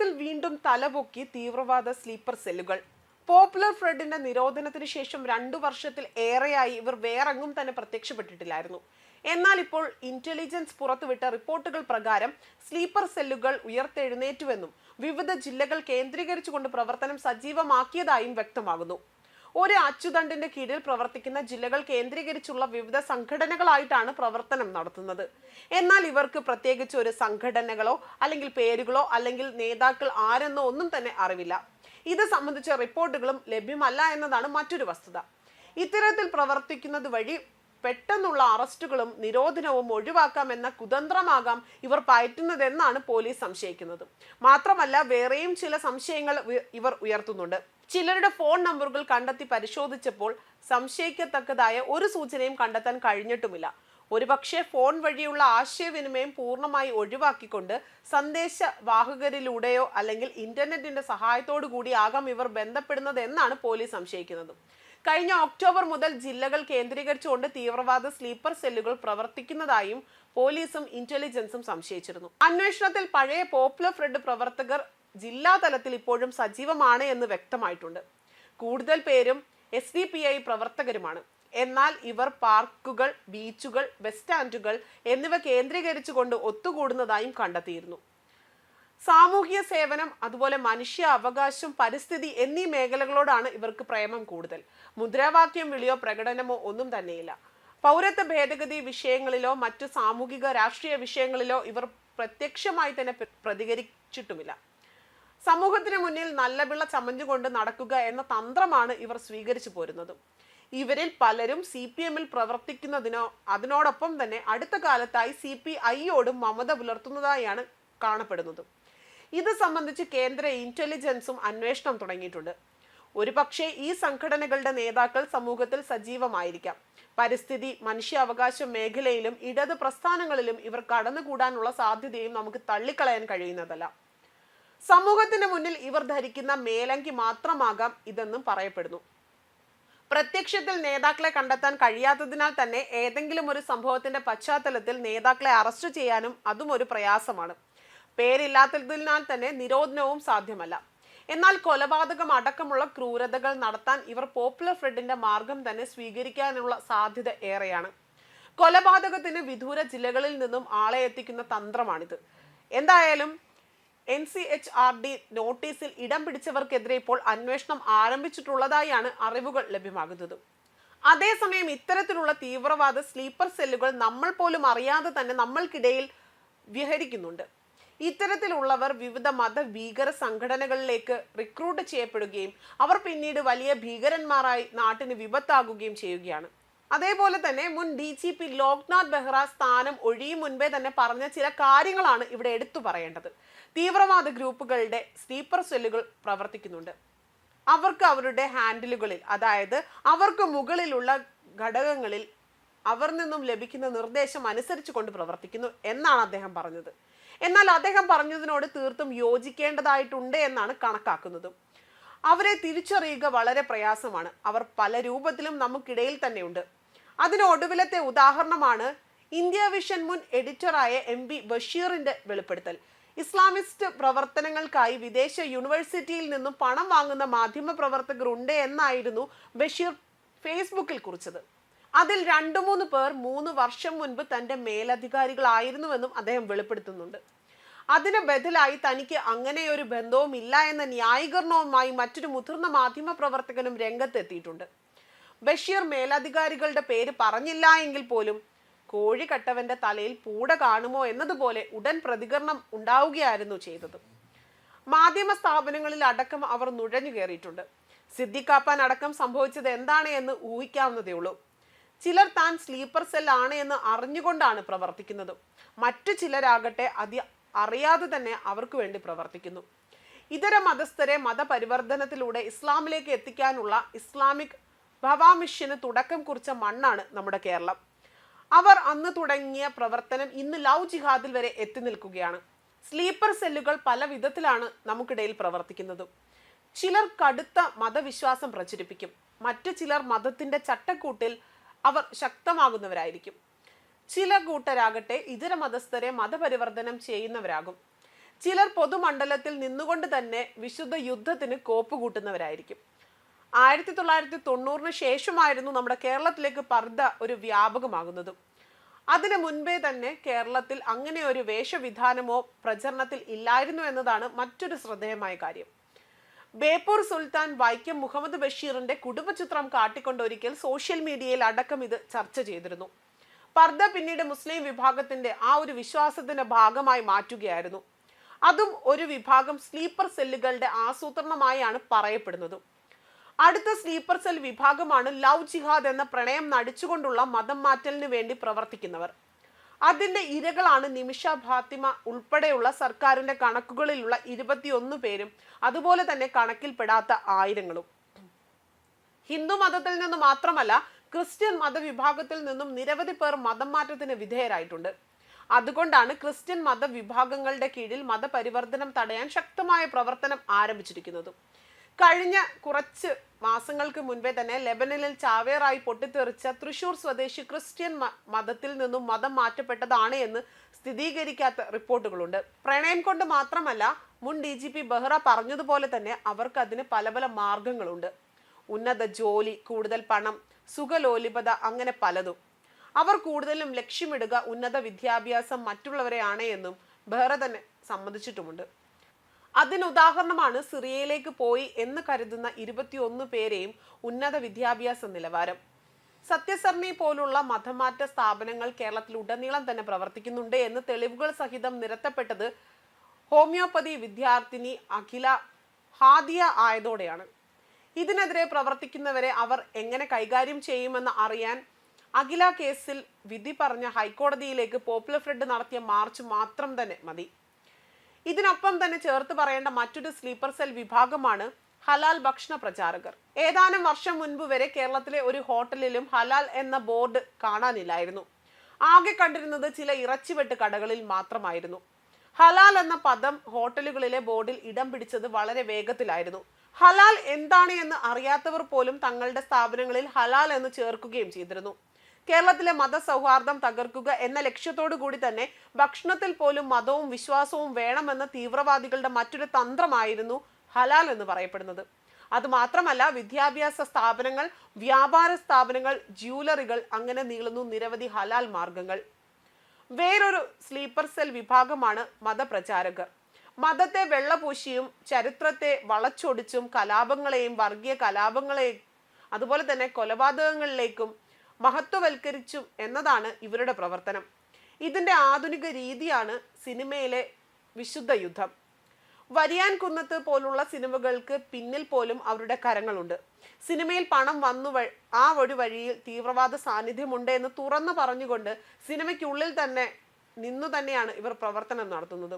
കേരളത്തിൽ വീണ്ടും തലപൊക്കി തീവ്രവാദ സ്ലീപ്പർ സെല്ലുകൾ. പോപ്പുലർ ഫ്രണ്ടിന്റെ നിരോധനത്തിന് ശേഷം രണ്ടു വർഷത്തിൽ ഏറെയായി ഇവർ വേറെങ്ങും തന്നെ പ്രത്യക്ഷപ്പെട്ടിട്ടില്ലായിരുന്നു. എന്നാൽ ഇപ്പോൾ ഇന്റലിജൻസ് പുറത്തുവിട്ട റിപ്പോർട്ടുകൾ പ്രകാരം സ്ലീപ്പർ സെല്ലുകൾ ഉയർത്തെഴുന്നേറ്റുവെന്നും വിവിധ ജില്ലകൾ കേന്ദ്രീകരിച്ചുകൊണ്ട് പ്രവർത്തനം സജീവമാക്കിയതായും വ്യക്തമാകുന്നു. ഒരു അച്ചുതണ്ടിന്റെ കീഴിൽ പ്രവർത്തിക്കുന്ന ജില്ലകൾ കേന്ദ്രീകരിച്ചുള്ള വിവിധ സംഘടനകളായിട്ടാണ് പ്രവർത്തനം നടത്തുന്നത്. എന്നാൽ ഇവർക്ക് പ്രത്യേകിച്ച് ഒരു സംഘടനകളോ അല്ലെങ്കിൽ പേരുകളോ അല്ലെങ്കിൽ നേതാക്കൾ ആരെന്നോ ഒന്നും തന്നെ അറിവില്ല. ഇത് സംബന്ധിച്ച റിപ്പോർട്ടുകളും ലഭ്യമല്ല എന്നതാണ് മറ്റൊരു വസ്തുത. ഇത്തരത്തിൽ പ്രവർത്തിക്കുന്നത് വഴി പെട്ടെന്നുള്ള അറസ്റ്റുകളും നിരോധനവും ഒഴിവാക്കാമെന്ന കുതന്ത്രമാകാം ഇവർ പയറ്റുന്നതെന്നാണ് പോലീസ് സംശയിക്കുന്നത്. മാത്രമല്ല വേറെയും ചില സംശയങ്ങൾ ഇവർ ഉയർത്തുന്നുണ്ട്. ചിലരുടെ ഫോൺ നമ്പറുകൾ കണ്ടെത്തി പരിശോധിച്ചപ്പോൾ സംശയിക്കത്തക്കതായ ഒരു സൂചനയും കണ്ടെത്താൻ കഴിഞ്ഞിട്ടുമില്ല. ഒരുപക്ഷെ ഫോൺ വഴിയുള്ള ആശയവിനിമയം പൂർണമായി ഒഴിവാക്കിക്കൊണ്ട് സന്ദേശ വാഹകരിലൂടെയോ അല്ലെങ്കിൽ ഇന്റർനെറ്റിന്റെ സഹായത്തോടു കൂടി ആകാം ഇവർ ബന്ധപ്പെടുന്നത് എന്നാണ് പോലീസ് സംശയിക്കുന്നത്. കഴിഞ്ഞ ഒക്ടോബർ മുതൽ ജില്ലകൾ കേന്ദ്രീകരിച്ചുകൊണ്ട് തീവ്രവാദ സ്ലീപ്പർ സെല്ലുകൾ പ്രവർത്തിക്കുന്നതായും പോലീസും ഇന്റലിജൻസും സംശയിച്ചിരുന്നു. അന്വേഷണത്തിൽ പഴയ പോപ്പുലർ ഫ്രണ്ട് പ്രവർത്തകർ ജില്ലാ തലത്തിൽ ഇപ്പോഴും സജീവമാണ് എന്ന് വ്യക്തമായിട്ടുണ്ട്. കൂടുതൽ പേരും എസ് ഡി പി ഐ പ്രവർത്തകരുമാണ്. എന്നാൽ ഇവർ പാർക്കുകൾ ബീച്ചുകൾ ബസ് സ്റ്റാൻഡുകൾ എന്നിവ കേന്ദ്രീകരിച്ചുകൊണ്ട് ഒത്തുകൂടുന്നതായും കണ്ടെത്തിയിരുന്നു. സാമൂഹിക സേവനം അതുപോലെ മനുഷ്യ അവകാശം പരിസ്ഥിതി എന്നീ മേഖലകളോടാണ് ഇവർക്ക് പ്രേമം കൂടുതൽ. മുദ്രാവാക്യം വിളിയോ പ്രകടനമോ ഒന്നും തന്നെയില്ല. പൗരത്വ ഭേദഗതി വിഷയങ്ങളിലോ മറ്റു സാമൂഹിക രാഷ്ട്രീയ വിഷയങ്ങളിലോ ഇവർ പ്രത്യക്ഷമായി തന്നെ പ്ര- പ്രതികരിച്ചിട്ടുമില്ല. സമൂഹത്തിന് മുന്നിൽ നല്ല പിള്ള ചമഞ്ഞുകൊണ്ട് നടക്കുക എന്ന തന്ത്രമാണ് ഇവർ സ്വീകരിച്ചു പോരുന്നത്. ഇവരിൽ പലരും സി പി എമ്മിൽ പ്രവർത്തിക്കുന്നതിനോ അതിനോടൊപ്പം തന്നെ അടുത്ത കാലത്തായി സി പി ഐയോടും മമത പുലർത്തുന്നതായാണ് കാണപ്പെടുന്നത്. ഇത് സംബന്ധിച്ച് കേന്ദ്ര ഇന്റലിജൻസും അന്വേഷണം തുടങ്ങിയിട്ടുണ്ട്. ഒരുപക്ഷെ ഈ സംഘടനകളുടെ നേതാക്കൾ സമൂഹത്തിൽ സജീവമായിരിക്കാം. പരിസ്ഥിതി മനുഷ്യാവകാശ മേഖലയിലും ഇടത് പ്രസ്ഥാനങ്ങളിലും ഇവർ കടന്നുകൂടാനുള്ള സാധ്യതയും നമുക്ക് തള്ളിക്കളയാൻ കഴിയുന്നതല്ല. സമൂഹത്തിന് മുന്നിൽ ഇവർ ധരിക്കുന്ന മേലങ്കി മാത്രമാകാം ഇതെന്നും പറയപ്പെടുന്നു. പ്രത്യക്ഷത്തിൽ നേതാക്കളെ കണ്ടെത്താൻ കഴിയാത്തതിനാൽ തന്നെ ഏതെങ്കിലും ഒരു സംഭവത്തിന്റെ പശ്ചാത്തലത്തിൽ നേതാക്കളെ അറസ്റ്റ് ചെയ്യാനും അതും ഒരു പ്രയാസമാണ്. പേരില്ലാത്തതിനാൽ തന്നെ നിരോധനവും സാധ്യമല്ല. എന്നാൽ കൊലപാതകം അടക്കമുള്ള ക്രൂരതകൾ നടത്താൻ ഇവർ പോപ്പുലർ ഫ്രണ്ടിന്റെ മാർഗം തന്നെ സ്വീകരിക്കാനുള്ള സാധ്യത ഏറെയാണ്. കൊലപാതകത്തിന് വിദൂര ജില്ലകളിൽ നിന്നും ആളെ എത്തിക്കുന്ന തന്ത്രമാണിത്. എന്തായാലും N C H R D നോട്ടീസിൽ ഇടം പിടിച്ചവർക്കെതിരെ ഇപ്പോൾ അന്വേഷണം ആരംഭിച്ചിട്ടുള്ളതായാണ് അറിവുകൾ ലഭ്യമാകുന്നത്. അതേസമയം ഇത്തരത്തിലുള്ള തീവ്രവാദ സ്ലീപ്പർ സെല്ലുകൾ നമ്മൾ പോലും അറിയാതെ തന്നെ നമ്മൾക്കിടയിൽ വിഹരിക്കുന്നുണ്ട്. ഇത്തരത്തിലുള്ളവർ വിവിധ മത ഭീകര സംഘടനകളിലേക്ക് റിക്രൂട്ട് ചെയ്യപ്പെടുകയും അവർ പിന്നീട് വലിയ ഭീകരന്മാരായി നാട്ടിന് വിപത്താകുകയും ചെയ്യുകയാണ്. അതേപോലെ തന്നെ മുൻ D G P Loknath Behera സ്ഥാനം ഒഴിയും മുൻപേ തന്നെ പറഞ്ഞ ചില കാര്യങ്ങളാണ് ഇവിടെ എടുത്തു പറയേണ്ടത്. തീവ്രവാദ ഗ്രൂപ്പുകളുടെ സ്ലീപ്പർ സെല്ലുകൾ പ്രവർത്തിക്കുന്നുണ്ട്. അവർക്ക് അവരുടെ ഹാൻഡിലുകളിൽ അതായത് അവർക്ക് മുകളിലുള്ള ഘടകങ്ങളിൽ അവർ നിന്നും ലഭിക്കുന്ന നിർദ്ദേശം അനുസരിച്ച് കൊണ്ട് പ്രവർത്തിക്കുന്നു എന്നാണ് അദ്ദേഹം പറഞ്ഞത്. എന്നാൽ അദ്ദേഹം പറഞ്ഞതിനോട് തീർത്തും യോജിക്കേണ്ടതായിട്ടുണ്ട് എന്നാണ് കണക്കാക്കുന്നത്. അവരെ തിരിച്ചറിയുക വളരെ പ്രയാസമാണ്. അവർ പല രൂപത്തിലും നമുക്കിടയിൽ തന്നെയുണ്ട്. അതിന് ഒടുവിലത്തെ ഉദാഹരണമാണ് ഇന്ത്യ വിഷൻ മുൻ എഡിറ്ററായ എം ബി ബഷീറിന്റെ വെളിപ്പെടുത്തൽ. ഇസ്ലാമിസ്റ്റ് പ്രവർത്തനങ്ങൾക്കായി വിദേശ യൂണിവേഴ്സിറ്റിയിൽ നിന്നും പണം വാങ്ങുന്ന മാധ്യമ പ്രവർത്തകർ ഉണ്ട് എന്നായിരുന്നു ബഷീർ ഫേസ്ബുക്കിൽ കുറിച്ചത്. അതിൽ രണ്ടു മൂന്ന് പേർ മൂന്ന് വർഷം മുൻപ് തന്റെ മേലധികാരികളായിരുന്നുവെന്നും അദ്ദേഹം വെളിപ്പെടുത്തുന്നുണ്ട്. അതിന് ബദലായി തനിക്ക് അങ്ങനെയൊരു ബന്ധവും ഇല്ല എന്ന ന്യായീകരണവുമായി മറ്റൊരു മുതിർന്ന മാധ്യമ പ്രവർത്തകനും രംഗത്തെത്തിയിട്ടുണ്ട്. ബഷീർ മേലധികാരികളുടെ പേര് പറഞ്ഞില്ല എങ്കിൽ പോലും കോഴി കട്ടവന്റെ തലയിൽ പൂട കാണുമോ എന്നതുപോലെ ഉടൻ പ്രതികരണം ഉണ്ടാവുകയായിരുന്നു ചെയ്തത്. മാധ്യമ സ്ഥാപനങ്ങളിൽ അടക്കം അവർ നുഴഞ്ഞു കയറിയിട്ടുണ്ട്. സിദ്ദിഖാപ്പാൻ അടക്കം സംഭവിച്ചത് എന്താണ് എന്ന് ഊഹിക്കാവുന്നതേ ഉള്ളൂ. ചിലർ താൻ സ്ലീപ്പർ സെൽ ആണ് എന്ന് അറിഞ്ഞുകൊണ്ടാണ് പ്രവർത്തിക്കുന്നത്. മറ്റു ചിലരാകട്ടെ അതി അറിയാതെ തന്നെ അവർക്ക് വേണ്ടി പ്രവർത്തിക്കുന്നു. ഇതര മതസ്ഥരെ മതപരിവർത്തനത്തിലൂടെ ഇസ്ലാമിലേക്ക് എത്തിക്കാനുള്ള ഇസ്ലാമിക് ഭവാമിഷ്യന് തുടക്കം കുറിച്ച മണ്ണാണ് നമ്മുടെ കേരളം. അവർ അന്ന് തുടങ്ങിയ പ്രവർത്തനം ഇന്ന് ലവ് ജിഹാദിൽ വരെ എത്തി നിൽക്കുകയാണ്. സ്ലീപ്പർ സെല്ലുകൾ പല വിധത്തിലാണ് നമുക്കിടയിൽ പ്രവർത്തിക്കുന്നത്. ചിലർ കടുത്ത മതവിശ്വാസം പ്രചരിപ്പിക്കും. മറ്റു ചിലർ മതത്തിന്റെ ചട്ടക്കൂട്ടിൽ അവർ ശക്തമാകുന്നവരായിരിക്കും. ചില കൂട്ടരാകട്ടെ ഇതര മതസ്ഥരെ മതപരിവർത്തനം ചെയ്യുന്നവരാകും. ചിലർ പൊതുമണ്ഡലത്തിൽ നിന്നുകൊണ്ട് തന്നെ വിശുദ്ധ യുദ്ധത്തിന് കോപ്പ് കൂട്ടുന്നവരായിരിക്കും ആയിരത്തി തൊള്ളായിരത്തി തൊണ്ണൂറിന് ശേഷമായിരുന്നു നമ്മുടെ കേരളത്തിലേക്ക് പർദ്ദ ഒരു വ്യാപകമാകുന്നത്. അതിനു മുൻപേ തന്നെ കേരളത്തിൽ അങ്ങനെ ഒരു വേഷവിധാനമോ പ്രചരണത്തിൽ ഇല്ലായിരുന്നു എന്നതാണ് മറ്റൊരു ശ്രദ്ധേയമായ കാര്യം. ബേപ്പൂർ സുൽത്താൻ വൈക്കം മുഹമ്മദ് ബഷീറിന്റെ കുടുംബചിത്രം കാട്ടിക്കൊണ്ട് ഒരിക്കൽ സോഷ്യൽ മീഡിയയിൽ അടക്കം ഇത് ചർച്ച ചെയ്തിരുന്നു. പർദ്ദ പിന്നീട് മുസ്ലിം വിഭാഗത്തിന്റെ ആ ഒരു വിശ്വാസത്തിന്റെ ഭാഗമായി മാറ്റുകയായിരുന്നു. അതും ഒരു വിഭാഗം സ്ലീപ്പർ സെല്ലുകളുടെ ആസൂത്രണമായാണ് പറയപ്പെടുന്നതും. അടുത്ത സ്ലീപ്പർ സെൽ വിഭാഗമാണ് ലവ് ജിഹാദ് എന്ന പ്രണയം നടിച്ചുകൊണ്ടുള്ള മതം മാറ്റലിന് വേണ്ടി പ്രവർത്തിക്കുന്നവർ. അതിന്റെ ഇരകളാണ് നിമിഷ ഫാത്തിമ ഉൾപ്പെടെയുള്ള സർക്കാരിന്റെ കണക്കുകളിലുള്ള ഇരുപത്തിയൊന്ന് പേരും അതുപോലെ തന്നെ കണക്കിൽപ്പെടാത്ത ആയിരങ്ങളും. ഹിന്ദു മതത്തിൽ നിന്ന് മാത്രമല്ല ക്രിസ്ത്യൻ മതവിഭാഗത്തിൽ നിന്നും നിരവധി പേർ മതം മാറ്റത്തിന് വിധേയരായിട്ടുണ്ട്. അതുകൊണ്ടാണ് ക്രിസ്ത്യൻ മതവിഭാഗങ്ങളുടെ കീഴിൽ മതപരിവർത്തനം തടയാൻ ശക്തമായ പ്രവർത്തനം ആരംഭിച്ചിരിക്കുന്നതും. കഴിഞ്ഞ കുറച്ച് മാസങ്ങൾക്ക് മുൻപേ തന്നെ ലെബനനിൽ ചാവേറായി പൊട്ടിത്തെറിച്ച തൃശൂർ സ്വദേശി ക്രിസ്ത്യൻ മതത്തിൽ നിന്നും മതം മാറ്റപ്പെട്ടതാണ് എന്ന് സ്ഥിരീകരിക്കാത്ത റിപ്പോർട്ടുകളുണ്ട്. പ്രണയം കൊണ്ട് മാത്രമല്ല മുൻ ഡി ജി പി ബെഹ്റ പറഞ്ഞതുപോലെ തന്നെ അവർക്ക് അതിന് പല പല മാർഗങ്ങളുണ്ട്. ഉന്നത ജോലി കൂടുതൽ പണം സുഖലോലിപത അങ്ങനെ പലതും. അവർ കൂടുതലും ലക്ഷ്യമിടുക ഉന്നത വിദ്യാഭ്യാസം മറ്റുള്ളവരെയാണ് എന്നും ബെഹ്റ തന്നെ സമ്മതിച്ചിട്ടുമുണ്ട്. അതിനുദാഹരണമാണ് സിറിയയിലേക്ക് പോയി എന്ന് കരുതുന്ന ഇരുപത്തിയൊന്ന് പേരെയും ഉന്നത വിദ്യാഭ്യാസ നിലവാരം. സത്യസർണി പോലുള്ള മതമാറ്റ സ്ഥാപനങ്ങൾ കേരളത്തിൽ ഉടനീളം തന്നെ പ്രവർത്തിക്കുന്നുണ്ട് എന്ന് തെളിവുകൾ സഹിതം നിരത്തപ്പെട്ടത് ഹോമിയോപ്പതി വിദ്യാർത്ഥിനി അഖില ഹാദിയ ആയതോടെയാണ്. ഇതിനെതിരെ പ്രവർത്തിക്കുന്നവരെ അവർ എങ്ങനെ കൈകാര്യം ചെയ്യുമെന്ന് അറിയാൻ അഖില കേസിൽ വിധി പറഞ്ഞ ഹൈക്കോടതിയിലേക്ക് പോപ്പുലർ ഫ്രണ്ട് നടത്തിയ മാർച്ച് മാത്രം തന്നെ മതി. ഇതിനൊപ്പം തന്നെ ചേർത്ത് പറയേണ്ട മറ്റൊരു സ്ലീപ്പർ സെൽ വിഭാഗമാണ് ഹലാൽ ഭക്ഷണ പ്രചാരകർ. ഏതാനും വർഷം മുൻപ് വരെ കേരളത്തിലെ ഒരു ഹോട്ടലിലും ഹലാൽ എന്ന ബോർഡ് കാണാനില്ലായിരുന്നു. ആകെ കണ്ടിരുന്നത് ചില ഇറച്ചിവെട്ട് കടകളിൽ മാത്രമായിരുന്നു. ഹലാൽ എന്ന പദം ഹോട്ടലുകളിലെ ബോർഡിൽ ഇടം പിടിച്ചത് വളരെ വേഗത്തിലായിരുന്നു. ഹലാൽ എന്താണ് എന്ന് അറിയാത്തവർ പോലും തങ്ങളുടെ സ്ഥാപനങ്ങളിൽ ഹലാൽ എന്ന് ചേർക്കുകയും ചെയ്തിരുന്നു. കേരളത്തിലെ മതസൗഹാർദ്ദം തകർക്കുക എന്ന ലക്ഷ്യത്തോടു കൂടി തന്നെ ഭക്ഷണത്തിൽ പോലും മതവും വിശ്വാസവും വേണമെന്ന തീവ്രവാദികളുടെ മറ്റൊരു തന്ത്രമായിരുന്നു ഹലാൽ എന്ന് പറയപ്പെടുന്നത്. അതുമാത്രമല്ല വിദ്യാഭ്യാസ സ്ഥാപനങ്ങൾ വ്യാപാര സ്ഥാപനങ്ങൾ ജ്വല്ലറികൾ അങ്ങനെ നീളുന്നു നിരവധി ഹലാൽ മാർഗങ്ങൾ. വേറൊരു സ്ലീപ്പർ സെൽ വിഭാഗമാണ് മതപ്രചാരകർ. മതത്തെ വെള്ളപൂശിയും ചരിത്രത്തെ വളച്ചൊടിച്ചും കലാപങ്ങളെയും വർഗീയ കലാപങ്ങളെയും അതുപോലെ തന്നെ കൊലപാതകങ്ങളിലേക്കും മഹത്വവൽക്കരിച്ചും എന്നതാണ് ഇവരുടെ പ്രവർത്തനം. ഇതിന്റെ ആധുനിക രീതിയാണ് സിനിമയിലെ വിശുദ്ധ യുദ്ധം. വരിയാൻ കുന്നത്ത് പോലുള്ള സിനിമകൾക്ക് പിന്നിൽ പോലും അവരുടെ കരങ്ങളുണ്ട്. സിനിമയിൽ പണം വന്നു ആ ഒരു വഴിയിൽ തീവ്രവാദ സാന്നിധ്യമുണ്ട് എന്ന് തുറന്നു പറഞ്ഞുകൊണ്ട് സിനിമയ്ക്കുള്ളിൽ തന്നെ നിന്നു തന്നെയാണ് ഇവർ പ്രവർത്തനം നടത്തുന്നത്.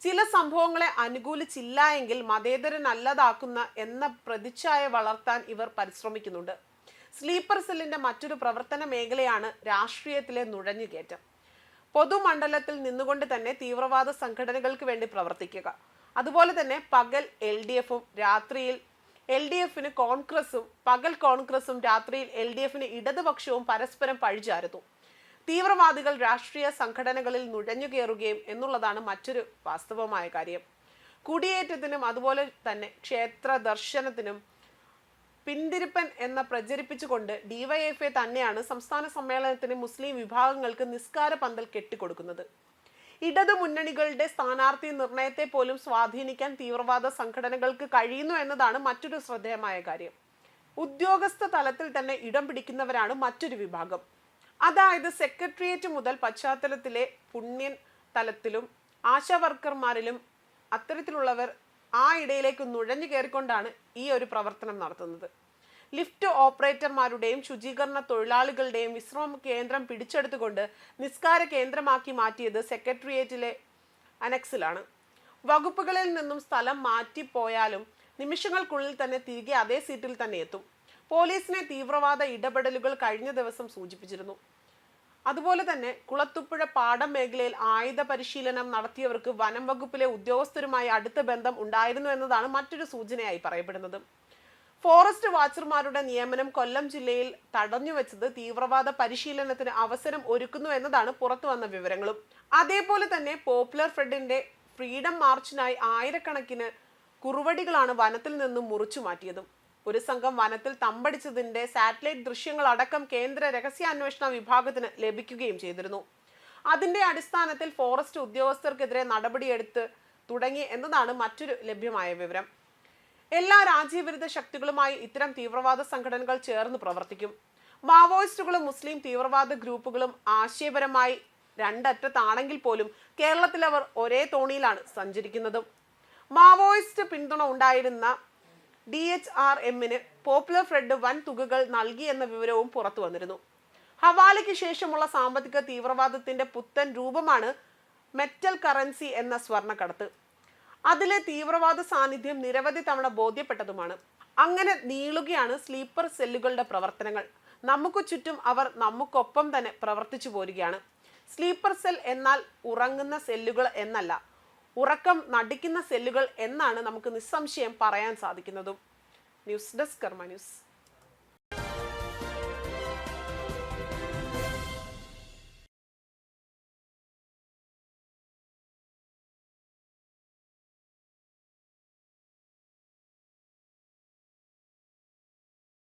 ചില സംഭവങ്ങളെ അനുകൂലിച്ചില്ല എങ്കിൽ മതേതരനല്ലതാക്കുന്ന എന്ന പ്രതിച്ഛായ വളർത്താൻ ഇവർ പരിശ്രമിക്കുന്നുണ്ട്. സ്ലീപ്പർ സെല്ലിന്റെ മറ്റൊരു പ്രവർത്തന മേഖലയാണ് രാഷ്ട്രീയത്തിലെ നുഴഞ്ഞുകയറ്റം. പൊതുമണ്ഡലത്തിൽ നിന്നുകൊണ്ട് തന്നെ തീവ്രവാദ സംഘടനകൾക്ക് വേണ്ടി പ്രവർത്തിക്കുക. അതുപോലെ തന്നെ പകൽ എൽ ഡി എഫും രാത്രിയിൽ എൽ ഡി എഫിന് കോൺഗ്രസും പകൽ കോൺഗ്രസും രാത്രിയിൽ എൽ ഡി എഫിന് ഇടതുപക്ഷവും പരസ്പരം പഴിചാരുന്നു. തീവ്രവാദികൾ രാഷ്ട്രീയ സംഘടനകളിൽ നുഴഞ്ഞുകയറുകയും എന്നുള്ളതാണ് മറ്റൊരു വാസ്തവമായ കാര്യം. കുടിയേറ്റത്തിനും അതുപോലെ തന്നെ ക്ഷേത്ര ദർശനത്തിനും പിന്തിരിപ്പൻ എന്ന പ്രചരിപ്പിച്ചുകൊണ്ട് ഡിവൈഎഫ്ഐ തന്നെയാണ് സംസ്ഥാന സമ്മേളനത്തിന് മുസ്ലിം വിഭാഗങ്ങൾക്ക് നിസ്കാര പന്തൽ കെട്ടിക്കൊടുക്കുന്നത്. ഇടതു മുന്നണികളുടെ സ്ഥാനാർത്ഥി നിർണയത്തെ പോലും സ്വാധീനിക്കാൻ തീവ്രവാദ സംഘടനകൾക്ക് കഴിയുന്നു എന്നതാണ് മറ്റൊരു ശ്രദ്ധേയമായ കാര്യം. ഉദ്യോഗസ്ഥ തലത്തിൽ തന്നെ ഇടം പിടിക്കുന്നവരാണ് മറ്റൊരു വിഭാഗം. അതായത് സെക്രട്ടേറിയറ്റ് മുതൽ പശ്ചാത്തലത്തിലെ പുണ്യൻ തലത്തിലും ആശാ വർക്കർമാരിലും അത്തരത്തിലുള്ളവർ ആ ഇടയിലേക്ക് നുഴഞ്ഞു കയറിക്കൊണ്ടാണ് ഈ ഒരു പ്രവർത്തനം നടത്തുന്നത്. ലിഫ്റ്റ് ഓപ്പറേറ്റർമാരുടെയും ശുചീകരണ തൊഴിലാളികളുടെയും വിശ്രമ കേന്ദ്രം പിടിച്ചെടുത്തുകൊണ്ട് നിസ്കാര കേന്ദ്രമാക്കി മാറ്റിയത് സെക്രട്ടേറിയറ്റിലെ അനക്സിലാണ്. വകുപ്പുകളിൽ നിന്നും സ്ഥലം മാറ്റിപ്പോയാലും നിമിഷങ്ങൾക്കുള്ളിൽ തന്നെ തിരികെ അതേ സീറ്റിൽ തന്നെ എത്തും. പോലീസിനെ തീവ്രവാദ ഇടപെടലുകൾ കഴിഞ്ഞ ദിവസം സൂചിപ്പിച്ചിരുന്നു. അതുപോലെ തന്നെ കുളത്തുപ്പുഴ പാടം മേഖലയിൽ ആയുധ പരിശീലനം നടത്തിയവർക്ക് വനം വകുപ്പിലെ ഉദ്യോഗസ്ഥരുമായി അടുത്ത ബന്ധം ഉണ്ടായിരുന്നു എന്നതാണ് മറ്റൊരു സൂചനയായി പറയപ്പെടുന്നത്. ഫോറസ്റ്റ് വാച്ചർമാരുടെ നിയമനം കൊല്ലം ജില്ലയിൽ തടഞ്ഞു വെച്ചത് തീവ്രവാദ പരിശീലനത്തിന് അവസരം ഒരുക്കുന്നു എന്നതാണ് പുറത്തു വന്ന വിവരങ്ങളും. അതേപോലെ തന്നെ പോപ്പുലർ ഫ്രണ്ടിന്റെ ഫ്രീഡം മാർച്ചിനായി ആയിരക്കണക്കിന് കുറുവടികളാണ് വനത്തിൽ നിന്നും മുറിച്ചു മാറ്റിയതും. ഒരു സംഘം വനത്തിൽ തമ്പടിച്ചതിന്റെ സാറ്റലൈറ്റ് ദൃശ്യങ്ങൾ അടക്കം കേന്ദ്ര രഹസ്യാന്വേഷണ വിഭാഗത്തിന് ലഭിക്കുകയും ചെയ്തിരുന്നു. അതിന്റെ അടിസ്ഥാനത്തിൽ ഫോറസ്റ്റ് ഉദ്യോഗസ്ഥർക്കെതിരെ നടപടിയെടുത്ത് തുടങ്ങി എന്നതാണ് മറ്റൊരു ലഭ്യമായ വിവരം. എല്ലാ രാജ്യവിരുദ്ധ ശക്തികളുമായി ഇത്തരം തീവ്രവാദ സംഘടനകൾ ചേർന്ന് പ്രവർത്തിക്കും. മാവോയിസ്റ്റുകളും മുസ്ലിം തീവ്രവാദ ഗ്രൂപ്പുകളും ആശയപരമായി രണ്ടറ്റത്താണെങ്കിൽ പോലും കേരളത്തിൽ അവർ ഒരേ തോണിയിലാണ് സഞ്ചരിക്കുന്നതും. മാവോയിസ്റ്റ് പിന്തുണ ഉണ്ടായിരുന്ന ഡി എച്ച് ആർ എമ്മിന് പോപ്പുലർ ഫ്രണ്ട് വൻ തുകകൾ നൽകി എന്ന വിവരവും പുറത്തു വന്നിരുന്നു. ഹവാലയ്ക്ക് ശേഷമുള്ള സാമ്പത്തിക തീവ്രവാദത്തിന്റെ പുത്തൻ രൂപമാണ് മെറ്റൽ കറൻസി എന്ന സ്വർണക്കടത്ത്. അതിലെ തീവ്രവാദ സാന്നിധ്യം നിരവധി തവണ ബോധ്യപ്പെട്ടതുമാണ്. അങ്ങനെ നീളുകയാണ് സ്ലീപ്പർ സെല്ലുകളുടെ പ്രവർത്തനങ്ങൾ. നമുക്ക് ചുറ്റും അവർ നമുക്കൊപ്പം തന്നെ പ്രവർത്തിച്ചു പോരുകയാണ്. സ്ലീപ്പർ സെൽ എന്നാൽ ഉറങ്ങുന്ന സെല്ലുകൾ എന്നല്ല. ഉറക്കം നടിക്കുന്ന സെല്ലുകൾ എന്നാണ് നമുക്ക് നിസ്സംശയം പറയാൻ സാധിക്കുന്നതും. News desk Karma news.